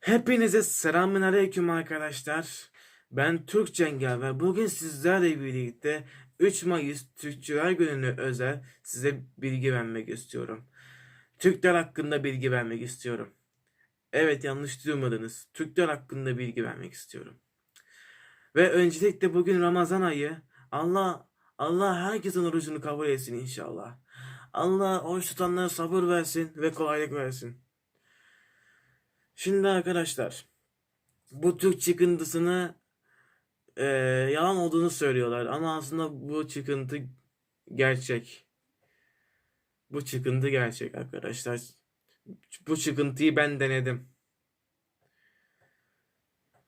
Hepinize selamün aleyküm arkadaşlar. Ben Türk Cengaver ve bugün sizlerle birlikte 3 Mayıs Türkçüler Günü'nü özel size bilgi vermek istiyorum. Türkler hakkında bilgi vermek istiyorum. Evet yanlış duymadınız. Türkler hakkında bilgi vermek istiyorum. Ve öncelikle bugün Ramazan ayı. Allah Allah herkesin orucunu kabul etsin inşallah. Allah oruç tutanlara sabır versin ve kolaylık versin. Şimdi arkadaşlar bu Türk çıkıntısını eee, yalan olduğunu söylüyorlar ama aslında bu çıkıntı gerçek. Bu çıkıntı gerçek arkadaşlar. Bu çıkıntıyı ben denedim.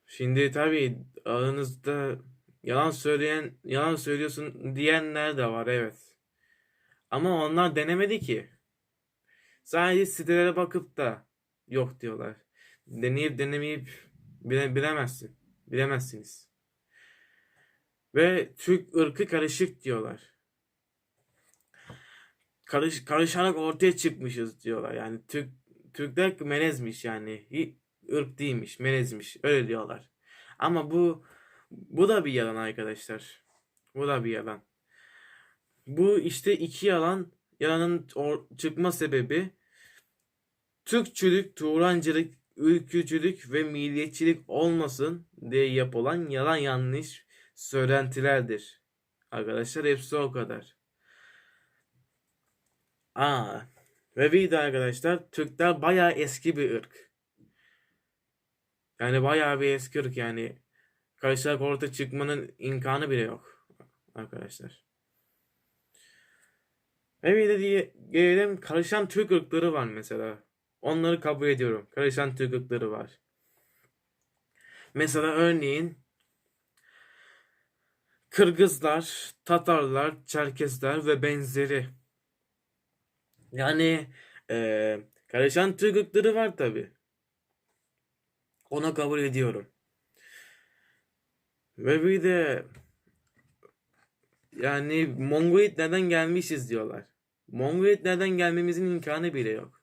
Şimdi tabii aranızda yalan söyleyen, yalan söylüyorsun diyenler de var evet. Ama onlar denemedi ki. Sadece sitelere bakıp da yok diyorlar. Deneyip denemeyip bile, bilemezsin. Bilemezsiniz. Ve Türk ırkı karışık diyorlar. Karış, karışarak ortaya çıkmışız diyorlar. Yani Türk Türkler melezmiş yani. Irk değilmiş, melezmiş. Öyle diyorlar. Ama bu bu da bir yalan arkadaşlar. Bu da bir yalan. Bu işte iki yalan. Yalanın çıkma sebebi Türkçülük, Turancılık, ülkücülük ve milliyetçilik olmasın diye yapılan yalan yanlış söylentilerdir. Arkadaşlar hepsi o kadar. Aa, ve bir de arkadaşlar Türkler bayağı eski bir ırk. Yani bayağı bir eski ırk yani. Karışarak ortaya çıkmanın imkanı bile yok arkadaşlar. Ve bir de diye gelelim karışan Türk ırkları var mesela. Onları kabul ediyorum. Karışan Türk ırkları var. Mesela örneğin Kırgızlar, Tatarlar, Çerkesler ve benzeri. Yani eee, karışan Türk ırkları var tabi. Ona kabul ediyorum. Ve bir de yani Mongolit gelmişiz diyorlar. Mongolit gelmemizin imkanı bile yok.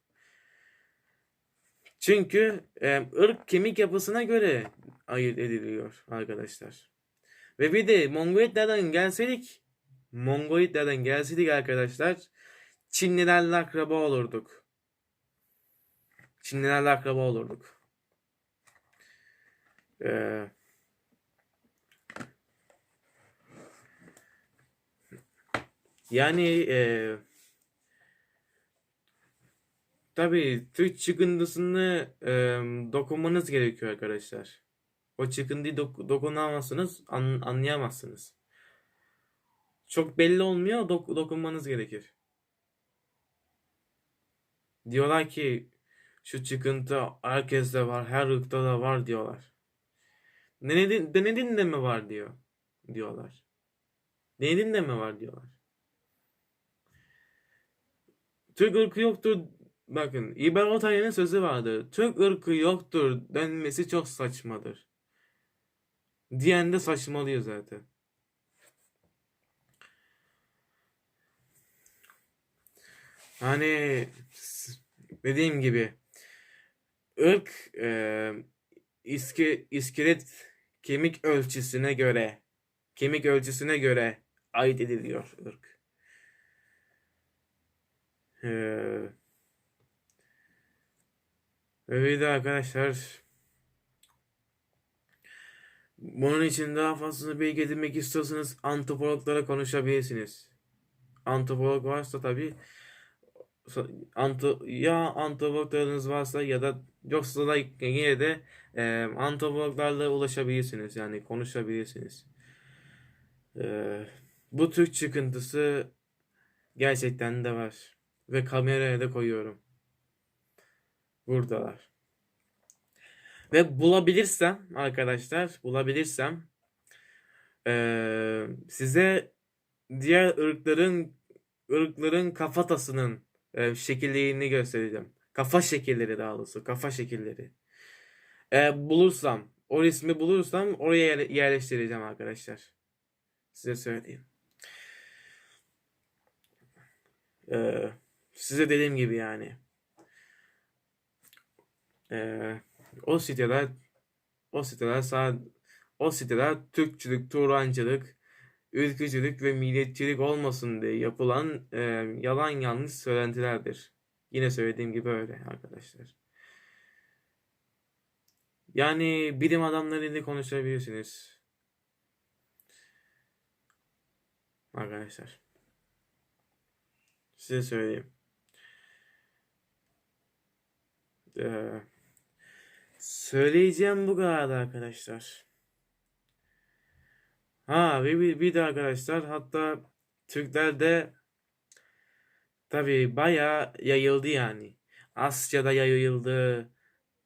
Çünkü e, ırk kemik yapısına göre ayırt ediliyor arkadaşlar. Ve bir de Mongolitlerden gelseydik, Mongolitlerden gelseydik arkadaşlar, Çinlilerle akraba olurduk. Çinlilerle akraba olurduk. Ee, yani e, tabii Türk çıkıntısını e, dokunmanız gerekiyor arkadaşlar. O çıkıntıyı dok- dokunamazsınız, an- anlayamazsınız. Çok belli olmuyor, dok- dokunmanız gerekir. Diyorlar ki şu çıkıntı herkeste var, her ırkta da var diyorlar. Denedin, denedin de mi var diyor diyorlar. Denedin de mi var diyorlar. Türk ırkı yoktur. Bakın İber Otaylı'nın sözü vardı. Türk ırkı yoktur denmesi çok saçmadır. Diyen de saçmalıyor zaten. Hani dediğim gibi ırk e, iske, iskelet kemik ölçüsüne göre kemik ölçüsüne göre ait ediliyor ırk. Ee, de arkadaşlar bunun için daha fazla bilgi edinmek istiyorsanız antropologlara konuşabilirsiniz. Antropolog varsa tabii anto ya antropologlarınız varsa ya da yoksa da yine de e, antropologlarla ulaşabilirsiniz yani konuşabilirsiniz. E, bu Türk çıkıntısı gerçekten de var ve kameraya da koyuyorum. Buradalar. Ve bulabilirsem arkadaşlar bulabilirsem e, size diğer ırkların ırkların kafatasının e, şekillerini göstereceğim. Kafa şekilleri daha doğrusu. Kafa şekilleri. E, bulursam, o resmi bulursam oraya yer- yerleştireceğim arkadaşlar. Size söyleyeyim. E, size dediğim gibi yani. E, o siteler o siteler sağ o siteler Türkçülük, Turancılık, ülkücülük ve milliyetçilik olmasın diye yapılan e, yalan yanlış söylentilerdir. Yine söylediğim gibi öyle arkadaşlar. Yani bilim adamlarıyla konuşabilirsiniz. Arkadaşlar. Size söyleyeyim. Ee, söyleyeceğim bu kadar arkadaşlar. Ha bir, bir, bir de arkadaşlar hatta Türklerde tabii bayağı yayıldı yani. Asya'da yayıldı.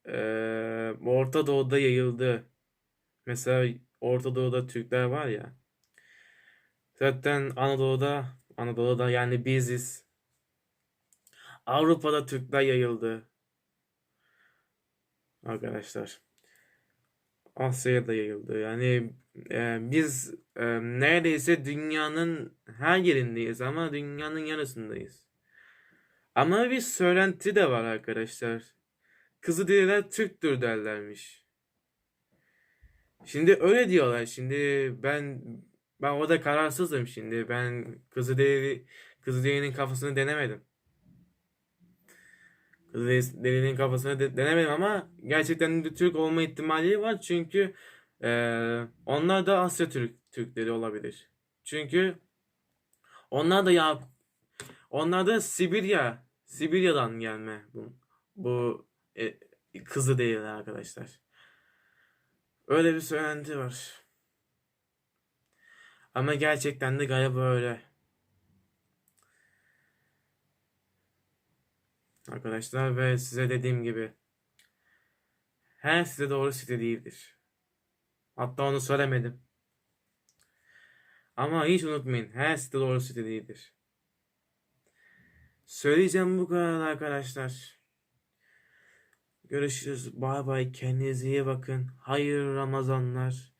Ee, Orta Doğu'da yayıldı. Mesela Orta Doğu'da Türkler var ya. Zaten Anadolu'da Anadolu'da yani biziz. Avrupa'da Türkler yayıldı. Arkadaşlar. Asya'ya da yayıldı. Yani e, biz e, neredeyse dünyanın her yerindeyiz ama dünyanın yarısındayız. Ama bir söylenti de var arkadaşlar. Kızılderililer Türktür derlermiş. Şimdi öyle diyorlar. Şimdi ben ben orada kararsızım şimdi. Ben Kızılderili Kızılderili'nin kafasını denemedim. Kızılderili'nin kafasını de- denemedim ama gerçekten de Türk olma ihtimali var. Çünkü eee, onlar da Asya Türk Türkleri olabilir. Çünkü onlar da ya onlar da Sibirya Sibirya'dan gelme bu bu e, Kızılderili arkadaşlar. Öyle bir söylenti var. Ama gerçekten de galiba öyle. Arkadaşlar ve size dediğim gibi her size doğru site değildir. Hatta onu söylemedim. Ama hiç unutmayın her site doğru site değildir. Söyleyeceğim bu kadar arkadaşlar. Görüşürüz. Bay bay. Kendinize iyi bakın. Hayırlı Ramazanlar.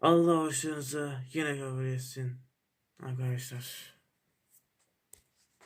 Allah hoşunuza yine kabul etsin. Arkadaşlar.